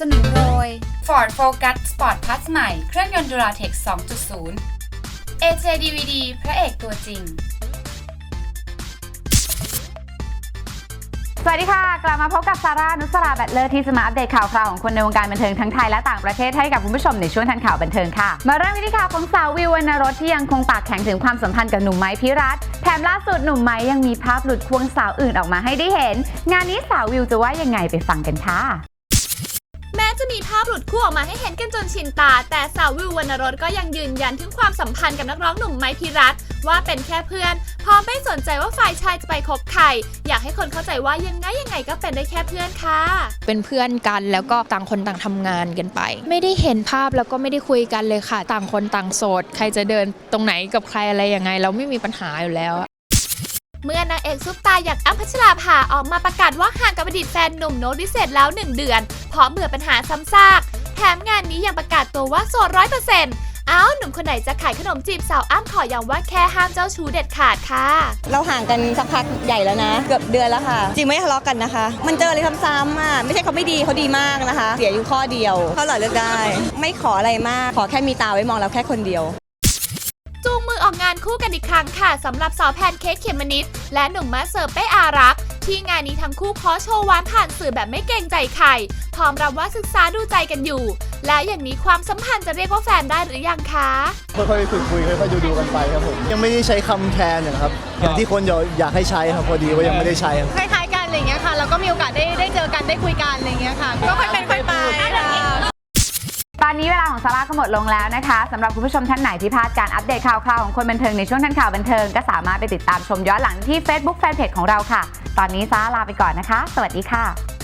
สนุนโดย Ford Focus Sport Plus ใหม่ เครื่องยนต์ Duratec 2.0 AJ DVD พระเอกตัวจริง สวัสดีค่ะ กลับมาพบกับซาร่านุสราแบตเลอร์ที่จะมาอัปเดตข่าวคราวของคนในวงการบันเทิงทั้งไทยและต่างประเทศให้กับคุณผู้ชมในช่วงทันข่าวบันเทิงค่ะ มาเริ่มกันที่ข่าวของสาววิววรรณรสที่ยังคงปากแข็งถึงความสัมพันธ์กับหนุ่มไม้พิรัตแถมล่าสุดหนุ่มไม้ยังมีภาพหลุดควงสาวอื่นออกมาให้ได้เห็น งานนี้สาววิวจะว่ายังไงไปฟังกันค่ะ จะมีภาพหลุดคู่ออกมาให้เห็นกันจนชินตา แต่สาววิววรรณรสก็ยังยืนยันถึงความสัมพันธ์กับนักร้องหนุ่มไมค์พิรัตว่าเป็นแค่เพื่อน พร้อมไม่สนใจว่าฝ่ายชายจะไปคบใคร อยากให้คนเข้าใจว่ายังไงยังไงก็เป็นได้แค่เพื่อนค่ะ เป็นเพื่อนกันแล้วก็ต่างคนต่างทำงานกันไป ไม่ได้เห็นภาพแล้วก็ไม่ได้คุยกันเลยค่ะ ต่างคนต่างโสด ใครจะเดินตรงไหนกับใครอะไรยังไง เราไม่มีปัญหาอยู่แล้วเมื่อนางเอกซุปตาอย่างอ้ำพัชราภาออกมาประกาศว่าห่างกับอดีตแฟนหนุ่มโน้ตวิเศษแล้ว 1 เดือน เพราะเบื่อปัญหาซ้ำซาก แถมงานนี้ยังประกาศตัวว่าโสดร้อยเปอร์เซ็นต์เอ้าหนุ่มคนไหนจะขายขนมจีบสาวอ้ำขอย้ำว่าแค่ห้ามเจ้าชู้เด็ดขาดค่ะ เราห่างกันสักพักใหญ่แล้วนะ เกือบเดือนแล้วค่ะ จริงไม่ทะเลาะกันนะคะ มันเจออะไรซ้ำๆอะไม่ใช่เขาไม่ดีเขาดีมากนะคะ เสียอยู่ข้อเดียวเขาหล่อเลือกได้ ไม่ขออะไรมากขอแค่มีตาไว้มองเราแค่คนเดียว อออกงานคู่กันอีกครั้งค่ะสำหรับสาวแพนเค้กเขมมะนิดและหนุ่มมาเสิร์ฟเป้อารักษ์ที่งานนี้ทั้งคู่ขอโชว์หวานผ่านสื่อแบบไม่เกรงใจใคร พร้อมรับว่าศึกษาดูใจกันอยู่ แล้วอย่างนี้ความสัมพันธ์จะเรียกว่าแฟนได้หรือยังคะค่อยๆฝึกคุยค่อยๆดูดูๆกันไปครับผมยังไม่ได้ใช้คำแทนนะครับอย่างที่คนอยากให้ใช้ครับพอดีว่ายังไม่ได้ใช้ครับ คล้ายๆกันอะไรอย่างเงี้ยค่ะ แล้วก็มีโอกาสได้ได้เจอกันได้คุยกันอะไรอย่างเงี้ยค่ะ ก็ค่อยเป็นค่อยไปค่ะต อนนี้เวลาของซาร่าก็หมดลงแล้วนะคะสำหรับคุณผู้ชมท่านไหนที่พลาดการอัปเดตข่าวคราวของคนบันเทิงในช่วงทันข่าวบันเทิงก็สามารถไปติดตามชมย้อนหลังที่ Facebook Fanpage ของเราค่ะ ตอนนี้ซาร่าลาไปก่อนนะคะ สวัสดีค่ะ